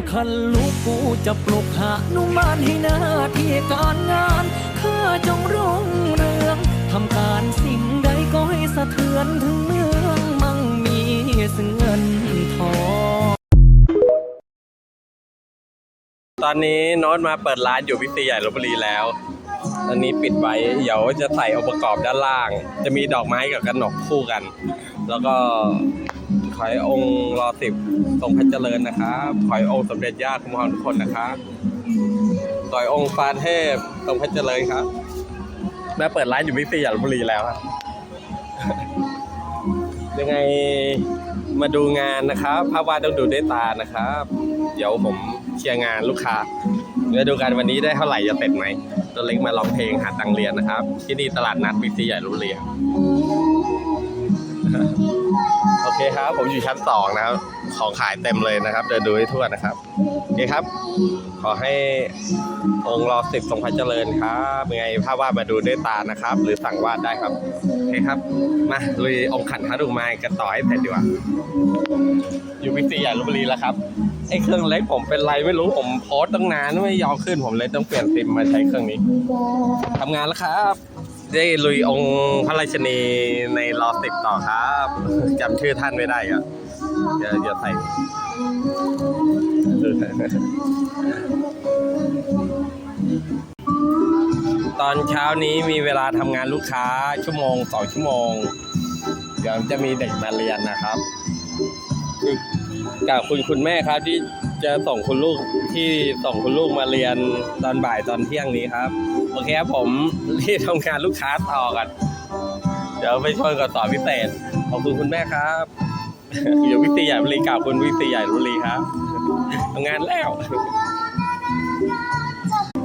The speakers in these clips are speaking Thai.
ำคัญลูกกูจะปลุกหานุมานให้หน้าที่การงานข้าจงรุ่งเรืองทำการสิ่งใดก็ให้สะเทือนถึงเมืองมั่งมีซึ่งเงินทองตอนนี้โน้ตมาเปิดร้านอยู่วิทยใหญ่ลบบุรีแล้วตอนนี้ปิดไว้ เดี๋ยวจะใส่องค์ประกอบด้านล่าง จะมีดอกไม้กับกระหนกคู่กัน แล้วก็ ขอยองค์รอสิบทรงพระเจริญนะครับขอยองค์สมเด็จย่าคุ้มครองทุกคนนะครับขอยองค์ฟาเทพทรงพระเจริญครับแม่เปิดร้านอยู่วิทยาใหญ่ลบุรีแล้วครับ ยังไงมาดูงานนะครับภาพวาดต้องดูด้วยตานะครับ เดี๋ยวผมเคลียร์งานลูกค้าเดี๋ยวดูกันวันนี้ได้เท่าไหร่จะเสร็จไหมตัวเล็กมาร้องเพลงหาตังเรียนนะครับ ที่นี่ตลาดนัดบิ๊กซีใหญ่ลบุรีครับ เคครับ ผมอยู่ชั้นสองนะครับ ของขายเต็มเลยนะครับ เดินดูให้ทั่วนะครับโอเคครับ ขอให้องค์รอสิบทรงพระเจริญครับยังไงภาพวาดมาดูด้วยตานะครับ หรือสั่งวาดได้ครับโอเคครับ มาลุยองค์ขันทัดุมายกันต่อให้เสร็จดีกว่าอยู่วิทยาลพบุรีแล้วครับไอ้เครื่องเล็กผมเป็นไรไม่รู้ผมโพสต์ตั้งนานไม่ยอมขึ้นผมเลยต้องเปลี่ยนซิมมาใช้เครื่องนี้ทำงานแล้วครับ ได้ลุยองค์พระราชนีในรอสิบต่อครับจำชื่อท่านไม่ได้ครับเดี๋ยวเดี๋ยวใส่ตอนเช้านี้มีเวลาทำงานลูกค้าชั่วโมงสองชั่วโมง เดี๋ยวจะมีเด็กมาเรียนนะครับกับคุณคุณแม่ครับที่ จะส่งคุณลูกที่ส่งคุณลูกมาเรียนตอนบ่ายตอนเที่ยงนี้ครับ โอเคครับผมรีบทำงานลูกค้าต่อกันเดี๋ยวไปช่วยกับสอพิเศษขอบคุณคุณแม่ครับอยู่วิทยาบุรีกับคุณวิทยาบุรีครับทำงานแล้ว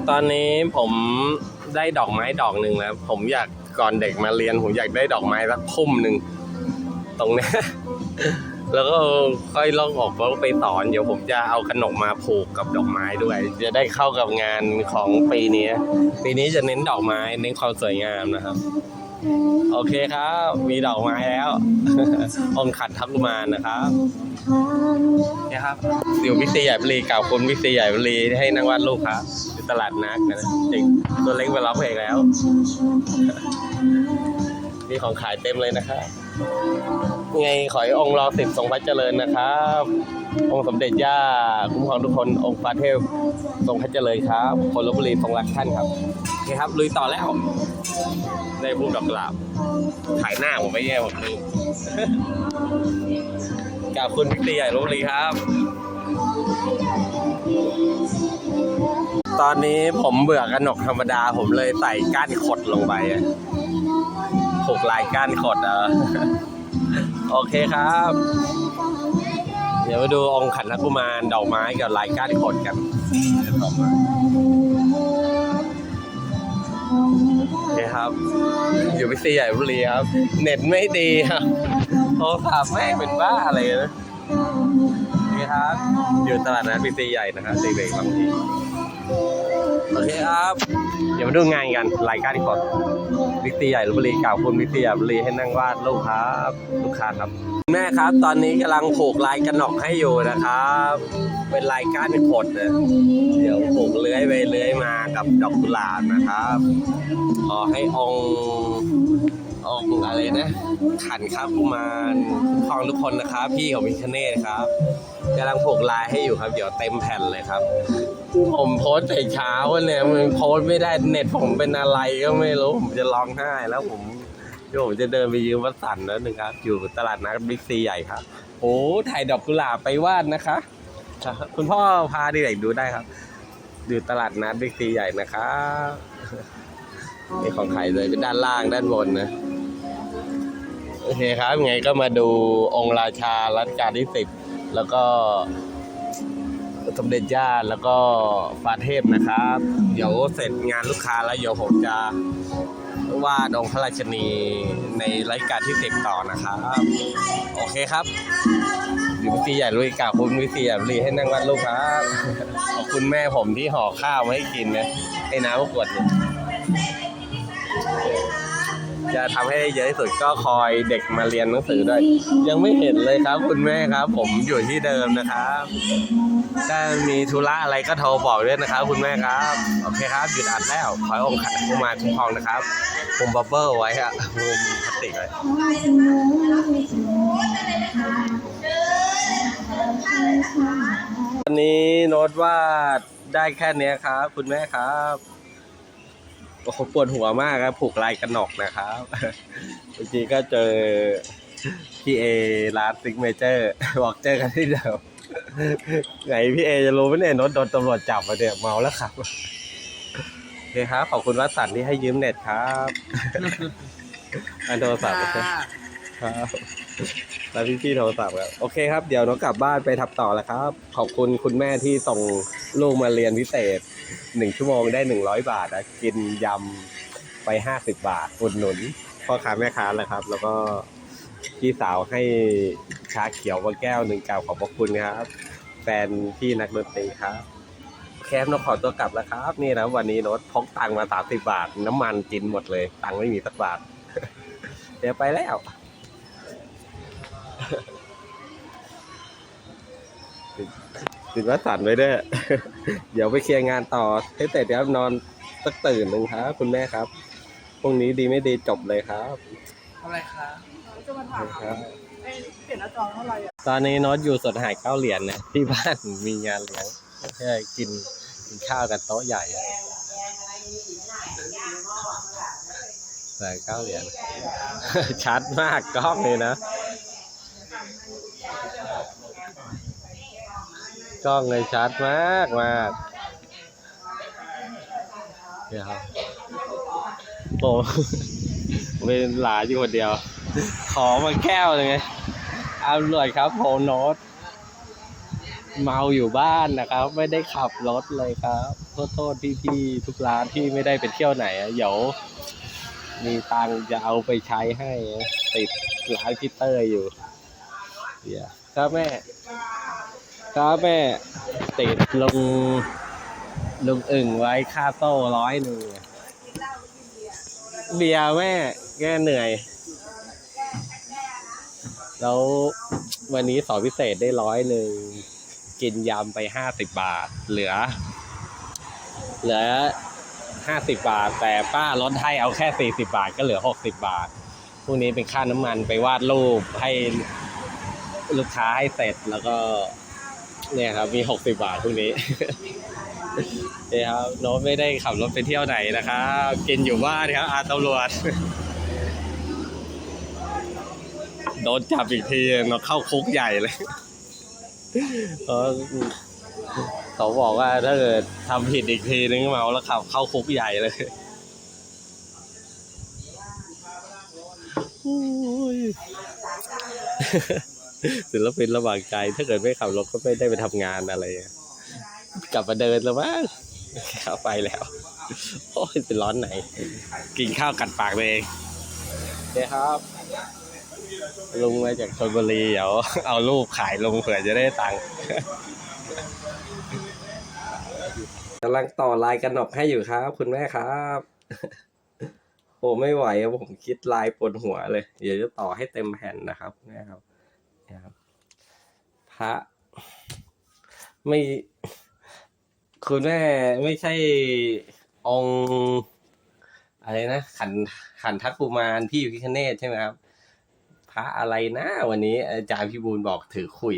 ตอนนี้ผมได้ดอกไม้ดอกหนึ่งแล้ว ผมอยากก่อนเด็กมาเรียน ผมอยากได้ดอกไม้สักพุ่มหนึ่งตรงนี้ แล้วก็ค่อยล่องออกแล้วไปสอน เดี๋ยวผมจะเอาขนมมาผูกกับดอกไม้ด้วย จะได้เข้ากับงานของปีนี้ ปีนี้จะเน้นดอกไม้ เน้นความสวยงามนะครับ โอเคครับ มีดอกไม้แล้วองค์ขัดทักมารนะครับเนี่ยครับอยู่วิทยาบุรีกับคุณวิทยาบุรีให้นั่งวาดรูปครับตลาดนัดนะเด็กตัวเล็กมาร้องเพลงแล้ว มีของขายเต็มเลยนะครับไงขอให้องค์รอสิบทรงพระเจริญนะครับ องค์สมเด็จย่าคุ้มครองทุกคนองค์พระเทพทรงพระเจริญครับคนลบบุรีทรงรักท่านครับโอเคครับลุยต่อแล้วได้พุ่มดอกกุหลาบถ่ายหน้าผมไม่แย่ผมลืมกับคุณวิทยาลพบุรีครับ ตอนนี้ผมเบื่อกระหนกธรรมดาผมเลยใส่ก้านขดลงไปอะ ผูกลายก้านขดเออโอเคครับ เดี๋ยวมาดูองค์ขันธกุมารดอกไม้กับลายก้านขดกันเดี๋ยวต่อมาโอเคครับ อยู่วิทยาบุรีครับ เน็ตไม่ดีครับโทรศัพท์แม่งเป็นบ้าอะไรนะนี่ครับ อยู่ตลาดนัดวิทยาใหญ่นะครับเด็กๆบางทีโอเคครับเดี๋ยวมาดูงานกันรายการก่อนวิทยาใหญ่ลบุรีกล่าวคุณวิทยาบุรีให้นั่งวาดลูกครับลูกค้าครับ แม่ครับ ตอนนี้กำลังผูกลายกระหนกให้อยู่นะครับ เป็นลายก้านขดนะเดี๋ยวผูกเลื้อยไปเลื้อยมากับดอกกุหลาบนะครับขอให้อง องค์อะไรนะ ขันครับกุมารคุ้มครองทุกคนนะครับ พี่ของพิคเนตครับกำลังผูกลายให้อยู่ครับเดี๋ยวเต็มแผ่นเลยครับ ผมโพสต์แต่เช้าเนี่ยมันโพสต์ไม่ได้เน็ตผมเป็นอะไรก็ไม่รู้ผมจะร้องไห้แล้วผมเดี๋ยวผมจะเดินไปยืมวัดสันแล้วหนึ่งครับ อยู่ตลาดนัดบิ๊กซีใหญ่ครับโอ้ถ่ายดอกกุหลาบไปวาดนะคะ คุณพ่อพาเด็กดูได้ครับอยู่ตลาดนัดบิ๊กซีใหญ่นะครับนี่ของขายเลยเป็นด้านล่างด้านบนนะ โอเคครับยังไงก็มาดูองค์ราชารัชกาลที่สิบแล้วก็สมเด็จย่าแล้วก็ฟาเทพนะครับ เดี๋ยวเสร็จงานลูกค้าแล้วเดี๋ยวผมจะวาดองค์พระราชนีในรายการที่สิบต่อนะครับ โอเคครับอยู่วิทยาลุยกาคุณวิทยาลุยให้นั่งวาดรูปครับ ขอบคุณแม่ผมที่ห่อข้าวมาให้กินนะให้น้ำมากวดหนึ่ง จะทำให้เยอะที่สุดก็คอยเด็กมาเรียนหนังสือด้วย ยังไม่เห็นเลยครับ คุณแม่ครับ ผมอยู่ที่เดิมนะครับถ้ามีธุระอะไรก็โทรบอกด้วยนะครับ คุณแม่ครับโอเคครับหยุดอัดแล้วขอให้องค์ขันกุมาคุ้มครองนะครับผมบับเบิ้ลไว้อะมุมพลาสติกไว้วันนี้โน้ตว่าได้แค่นี้ครับ คุณแม่ครับ อ้โหปวดหัวมากครับผูกลายกระหนกนะครับเมื่อกี้ก็เจอพี่เอร้านซิกเมเจอร์บอกเจอกันที่เดิมไงพี่เอจะรู้ไหมเนี่ยโนตโดนตำรวจจับมาเนี่ยเมาแล้วครับโอเคครับขอบคุณวัดสันที่ให้ยืมเน็ตครับอันโทรศัพท์ครับแล้วพี่พี่ๆโทรศัพท์ครับโอเคครับเดี๋ยวน้องกลับบ้านไปทับต่อแล้วครับ ขอบคุณคุณแม่ที่ส่งลูกมาเรียนพิเศษหนึ่งชั่วโมงได้หนึ่งร้อยบาทนะกินยำไปห้าสิบบาทอุดหนุนพ่อค้าแม่ค้าแล้วครับ แล้วก็พี่สาวให้ชาเขียวมาแก้วหนึ่งกล่าวขอบพระคุณครับ แฟนพี่นักดนตรีครับโอเคครับน้องขอตัวกลับแล้วครับ นี่นะวันนี้โน้ตพกตังค์มาสามสิบบาท น้ำมันกินหมดเลย ตังค์ไม่มีสักบาท เดี๋ยวไปแล้ว ติดวัดสันไว้ด้วย เดี๋ยวไปเคลียร์งานต่อให้เสร็จครับนอนสักตื่นหนึ่งครับ คุณแม่ครับ พรุ่งนี้ดีไม่ดีจบเลยครับอะไรคะจะมาถามครับเอ้ยเปลี่ยนหน้าจอเท่าไหร่อะตอนนี้โน้ตอยู่สดหายเก้าเหรียญนะที่บ้านมีงานเลี้ยงใช่กินกินข้าวกันโต๊ะใหญ่อะใส่เก้าเหรียญชัดมากกล้องเลยนะ กล้องเลยชัดมากมากเดี๋ยวครับโอ้เป็นหลานอยู่คนเดียว ขอมาแก้วเลยไงเอาหน่อยครับโพโนตเมาอยู่บ้านนะครับ ไม่ได้ขับรถเลยครับ โทษโทษพี่ๆทุกร้านที่ไม่ได้ไปเที่ยวไหนอะเดี๋ยวมีตังจะเอาไปใช้ให้ติดร้านพี่เตอร์อยู่เดี๋ยวครับแม่ ครับแม่ติดลงลงอึ่งไว้ค่าโต้ร้อยหนึ่งเบียร์แม่แก้เหนื่อย แล้ววันนี้สอนพิเศษได้ร้อยหนึ่งกินยำไปห้าสิบบาท เหลือ เหลือห้าสิบบาท แต่ป้าลดให้เอาแค่สี่สิบาท ก็เหลือหกสิบาทพรุ่งนี้เป็นค่าน้ำมันไปวาดรูปให้ลูกค้าให้เสร็จแล้วก็ เนี่ยครับมีหกสิบบาทพรุ่งนี้เนี่ยครับโน้ตไม่ได้ขับรถไปเที่ยวไหนนะครับกินอยู่บ้านครับอาตำรวจโดนจับอีกทีเราเข้าคุกใหญ่เลยเพราะเขาบอกว่าถ้าเกิดทำผิดอีกทีนึงเมาแล้วขับเข้าคุกใหญ่เลยโอ้ย ศิลปินระหว่างใจ ถ้าเกิดไม่ขับรถก็ไม่ได้ไปทำงานอะไรอะกลับมาเดินแล้วมั้งเข้าไปแล้ว โอ้ยเป็นร้อนไหน กินข้าวกัดปากตัวเองโอเคครับลุงมาจากชลบุรีเดี๋ยวเอารูปขายลงเผื่อจะได้ตังค์กำลังต่อลายกระหนกให้อยู่ครับ คุณแม่ครับโอ้ไม่ไหวอะผมคิดลายปวดหัวเลย เดี๋ยวจะต่อให้เต็มแผ่นนะครับแม่ครับเนี่ยครับพระไม่คุณแม่ไม่ใช่องอะไรนะขันขันทักกุมารพี่พิคเนตใช่ไหมครับ พระอะไรนะวันนี้ อาจารย์พี่บูลบอกถือคุย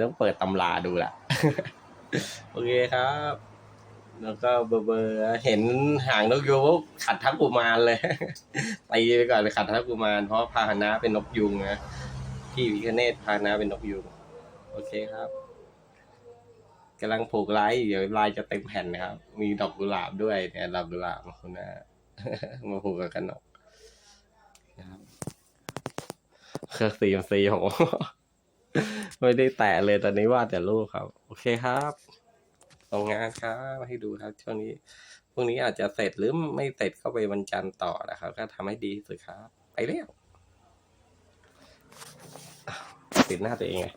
ต้องเปิดตำราดูละโอเคครับ แล้วก็เบอร์เบอร์เห็นหางนกยูงขัดทับกุมารเลยตีไปก่อนเลยขัดทับกุมารเพราะพาหนะเป็นนกยุงนะ พี่วิคเนตพานะเป็นนกยุงโอเคครับกำลังผูกลายเดี๋ยวลายจะเต็มแผ่นนะครับ มีดอกกุหลาบด้วยเนี่ยดอกกุหลาบมาคุณนะมาผูกกับกันนกนะครับเครื่องซีมซีผมไม่ได้แตะเลยตอนนี้ว่าแต่รูปครับ โอเคครับส่งงานครับให้ดูครับช่วงนี้พรุ่งนี้อาจจะเสร็จหรือไม่เสร็จก็ไปวันจันทร์ต่อนะครับ ก็ทำให้ดีที่สุดครับ ไปเร็วอ้าว ติดหน้าตัวเองไง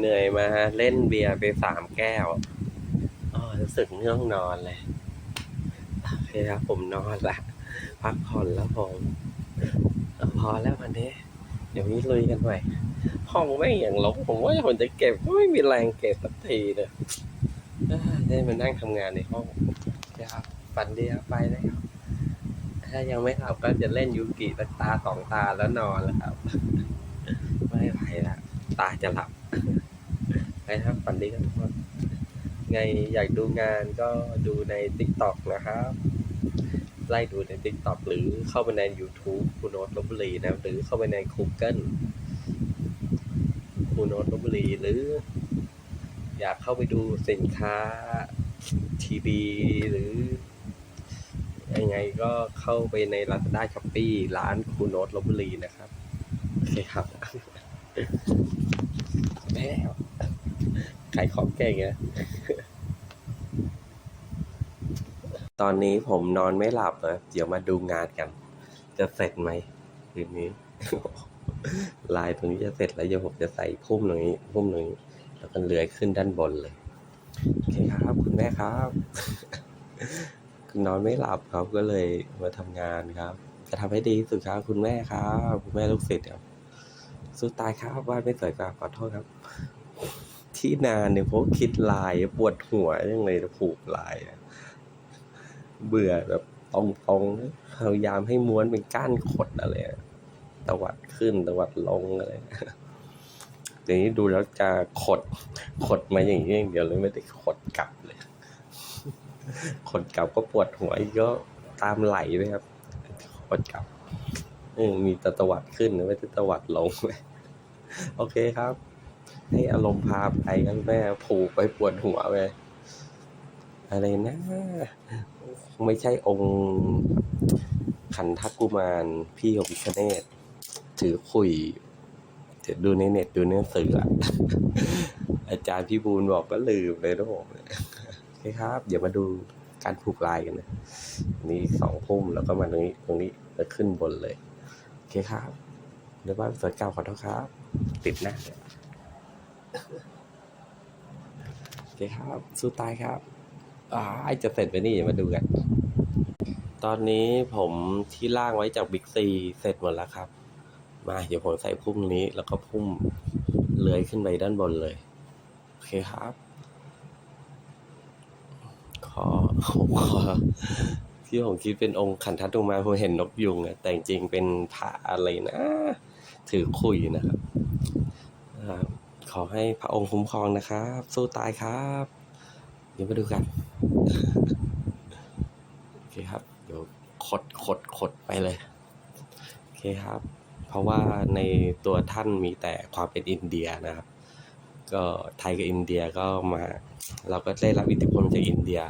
เหนื่อยมาเล่นเบียร์ไปสามแก้วอ๋อรู้สึกง่วงนอนเลยโอเคครับผมนอนละพักผ่อนแล้วผมพอแล้ววันนี้ เดี๋ยวนี้ลุยกันใหม่ห้องไม่อย่างรกผมว่าผมจะเก็บก็ไม่มีแรงเก็บสักทีเลยเอ้ยได้มานั่งทำงานในห้องนะครับฝันดีครับไปแล้ว ถ้ายังไม่หลับก็จะเล่นยูกิสักตาสองตาแล้วนอนแล้วครับ ไม่ไหวละตาจะหลับไปครับฝันดีครับทุกคนไงอยากดูงานก็ดูใน t ิ k t o k นะครับ ไล่ดูใน t ิ k t o k หรือเข้าไปใน YouTube คุณโนตลบบุรีนะ หรือเข้าไปใน Google คุณโนตลบบุรีหรือ อยากเข้าไปดูสินค้าทีวีหรือ ยังไงก็เข้าไปใน Lazada s h o p e e ร้านคูโนตลบบุรีนะครับ โอเคครับแม่ขายของเก่งอะตอนนี้ผมนอนไม่หลับนะเดี๋ยวมาดูงานกัน จะเสร็จไหมคืนนี้ ลายตรงนี้จะเสร็จแล้วเดี๋ยวผมจะใส่พุ่มตรงนี้พุ่มตรงนี้แล้วก็เลื้อยขึ้นด้านบนเลย โอเคครับ คุณแม่ครับ นอนไม่หลับครับก็เลยมาทำงานครับ จะทำให้ดีที่สุดครับคุณแม่ครับ คุณแม่ลูกศิษย์ครับสู้ตายครับวาดไม่สวยกว่าขอโทษครับ ที่นานเนี่ยเพราะคิดลายปวดหัวยังเลยจะผูกลาย เบื่อแบบตรงๆพยายามให้ม้วนเป็นก้านขดอะไรอะตวัดขึ้นตวัดลงอะไรเดี๋ยวนี้ดูแล้วจะขดขดมาอย่างนี้อย่างเดียวเลยไม่ได้ขดกลับ คนเกลับก็ปวดหัวอีกก็ตามไหลไปครับ คนเกลับเออมีตะตวัดขึ้นไม่ได้ตวัดลงเลยโอเคครับ ให้อารมณ์พาไปครับแม่ผูกไปปวดหัวไปอะไรนะ ไม่ใช่องค์ขันทักกุมารพี่ของพิคเนตถือคุยเดี๋ยวดูในเน็ตดูในหนังสืออะอาจารย์พี่บูลบอกก็ลืมเลยนะผมโอเคครับ เดี๋ยวมาดูการผูกลายกันนะนี่สองพุ่มแล้วก็มาตรงนี้ตรงนี้แล้วขึ้นบนเลยโอเคครับเดี๋ยวบ้านสวยเก่าขอโทษครับ ติดหน้าเลยโอเคครับสู้ตายครับอ่าจะเสร็จไปนี่เดี๋ยวมาดูกัน ตอนนี้ผมที่ล่างไว้จากบิ๊กซีเสร็จหมดแล้วครับ มาเดี๋ยวผมใส่พุ่มนี้แล้วก็พุ่มเลื้อยขึ้นไปด้านบนเลยโอเคครับ ขอ ผมขอที่ผมคิดเป็นองค์ขันทัตุมาผมเห็นนกยุงอะแต่จริงเป็นพระอะไรนะ ถือคุยนะครับนะครับขอให้พระองค์คุ้มครองนะครับ สู้ตายครับ เดี๋ยวมาดูกัน โอเคครับ เดี๋ยวขดขดขดไปเลย โอเคครับ เพราะว่าในตัวท่านมีแต่ความเป็นอินเดียนะครับ ก็ไทยกับอินเดียก็มา เราก็ได้รับอิทธิพลจากอินเดีย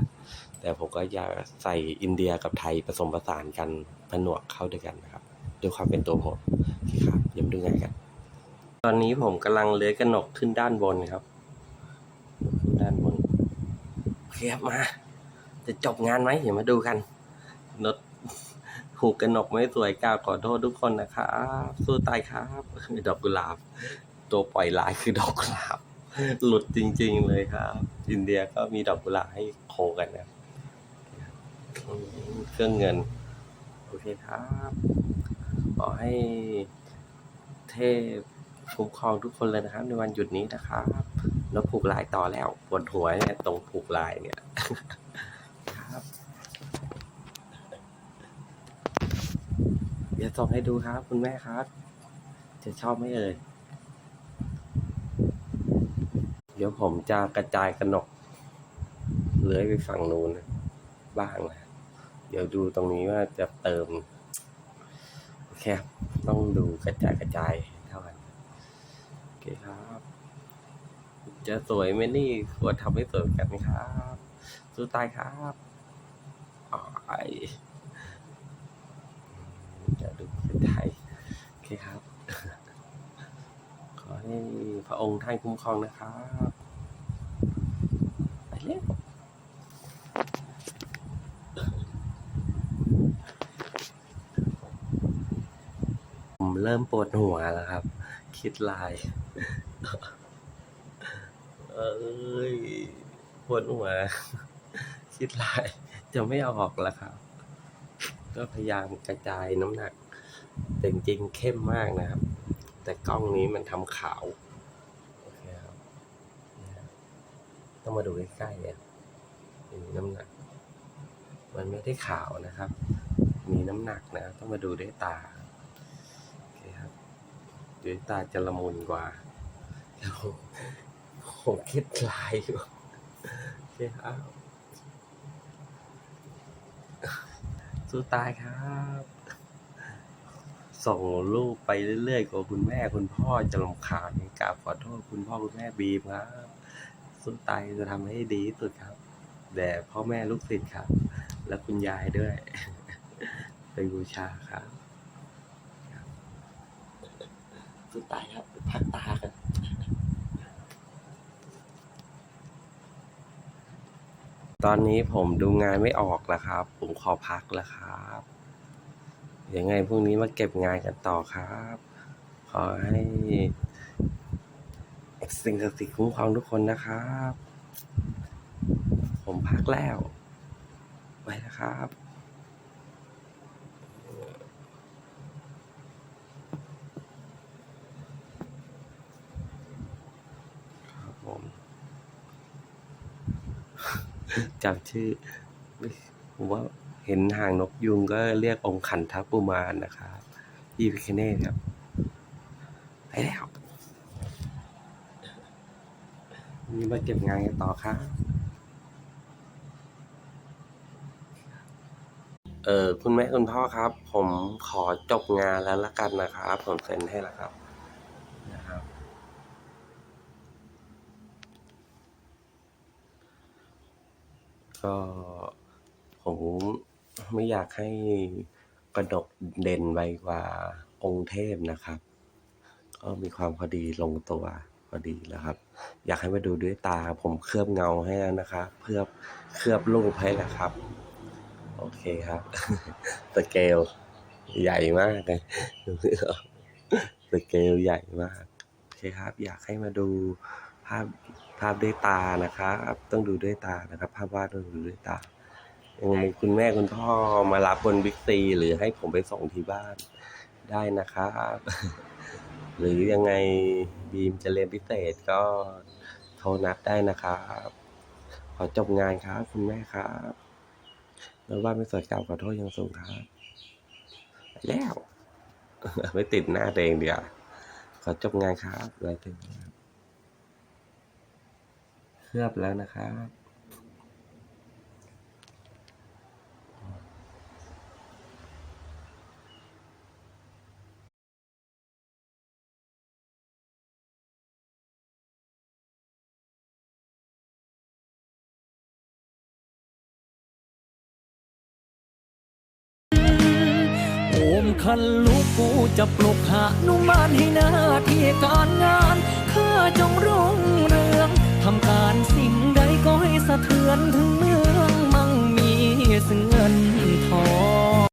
แต่ผมก็อยากใส่อินเดียกับไทยผสมผสานกันผนวกเข้าด้วยกันนะครับด้วยความเป็นตัวผมโอเครับเดี๋ยวมาดูงกัน ตอนนี้ผมกำลังเลื้อยกระหนกขึ้นด้านบนครับ ขึ้นด้านบนเคครับมา จะจบงานไหมเดี๋ยวมาดูกันนดหูกกระหนกไม่สวยกล้าวขอโทษทุกคนนะครับสู้ตายครับดอกกุหลาบ ตัวปล่อยลายคือดอกกุหลาบ หลุดจริง ๆ เลยครับ อินเดียก็มีดอกกุหลาบให้โคกันนะ เครื่องเงิน โอเคครับขอให้เทพคุ้มครองทุกคนเลยนะครับ ในวันหยุดนี้นะครับ แล้วผูกลายต่อแล้วปวดหัวเนี่ยตรงผูกลายเนี่ยครับเดี๋ยวส่งให้ดูครับ คุณแม่ครับ จะชอบไหมเอ่ยเดี๋ยวผมจะกระจายกระหนกเลื้อยไปฝั่งนู้นนะบ้างนะ เดี๋ยวดูตรงนี้ว่าจะเติมโอเคต้องดูกระจายกระจายเท่ากันโอเคครับ จะสวยไหมนี่ควรทำให้สวยกันไหมครับสู้ตายครับอ๋อยจะดูกระจายโอเคครับ ขอให้พระองค์ท่านคุ้มครองนะครับไปเร็วผม เริ่มปวดหัวแล้วครับ คิดลาย เอ้ยปวดหัว คิดลาย จะไม่ออกแล้วครับ ก็พยายามกระจายน้ำหนัก แต่จริงๆเข้มมากนะครับ แต่กล้องนี้มันทำขาว โอเคครับ ต้องมาดูใกล้ๆเนี่ยมีน้ำหนัก มันไม่ได้ขาวนะครับ มีน้ำหนักนะ ต้องมาดูด้วยตา ด้วยตาจะละมุนกว่าแล้วผมคิดลายอยู่โอเคครับสู้ตายครับ ส่งรูปไปเรื่อยๆกับคุณแม่คุณพ่อจะรำคาญกราบขอโทษคุณพ่อคุณแม่บีมครับสู้ตายจะทำให้ดีที่สุดครับแด่พ่อแม่ลูกศิษย์ครับ และคุณยายด้วยไปบูชาครับ สู้ตายครับพักตากันตอนนี้ผมดูงานไม่ออกแล้วครับ ผมขอพักแล้วครับยังไงพรุ่งนี้มาเก็บงานกันต่อครับ ขอให้สิ่งศักดิ์สิทธิ์คุ้มครองทุกคนนะครับ ผมพักแล้ว ไปแล้วครับ ครับผม จำชื่อผมว่าเห็นหางนกยุงก็เรียกองค์ขันทัปุมารนะครับยี่พิคเนตครับไปแล้วนี่มาเก็บงานกันต่อครับเออคุณแม่คุณพ่อครับ ผมขอจบงานแล้วละกันนะครับ ผมเซ็นให้แล้วครับนะครับ ก็ผมไม่อยากให้กระดกเด่นไปกว่าองค์เทพนะครับ ก็มีความพอดีลงตัวพอดีแล้วครับ อยากให้มาดูด้วยตาผมเคลือบเงาให้แล้วนะครับเคลือเคลือบรูปให้แล้วครับ โอเคครับสเกลใหญ่มากเลยสเกลใหญ่มากโอเคครับ อยากให้มาดูภาพ ภาพด้วยตานะครับต้องดูด้วยตานะครับ ภาพวาดต้องดูด้วยตายังไงคุณแม่คุณพ่อมารับบนบิ๊กซีหรือให้ผมไปส่งที่บ้านได้นะครับหรือยังไงบีมจะเรียนพิเศษก็โทรนัดได้นะครับ ขอจบงานครับ คุณแม่ครับแล้วว่าไม่สวยเก่าขอโทษยังสูงครับแล้ว ไม่ติดหน้าเองเดียวขอจบงานครับไว้ถึง ลือบแล้วนะครับ โอมคันลูกกูจะปลุกหานุมานให้หน้าที่การงานข้าจงรุ่งเรือง ทำการสิ่งใดก็ให้สะเทือนถึงเมืองมั่งมีซึ่งเงินทอง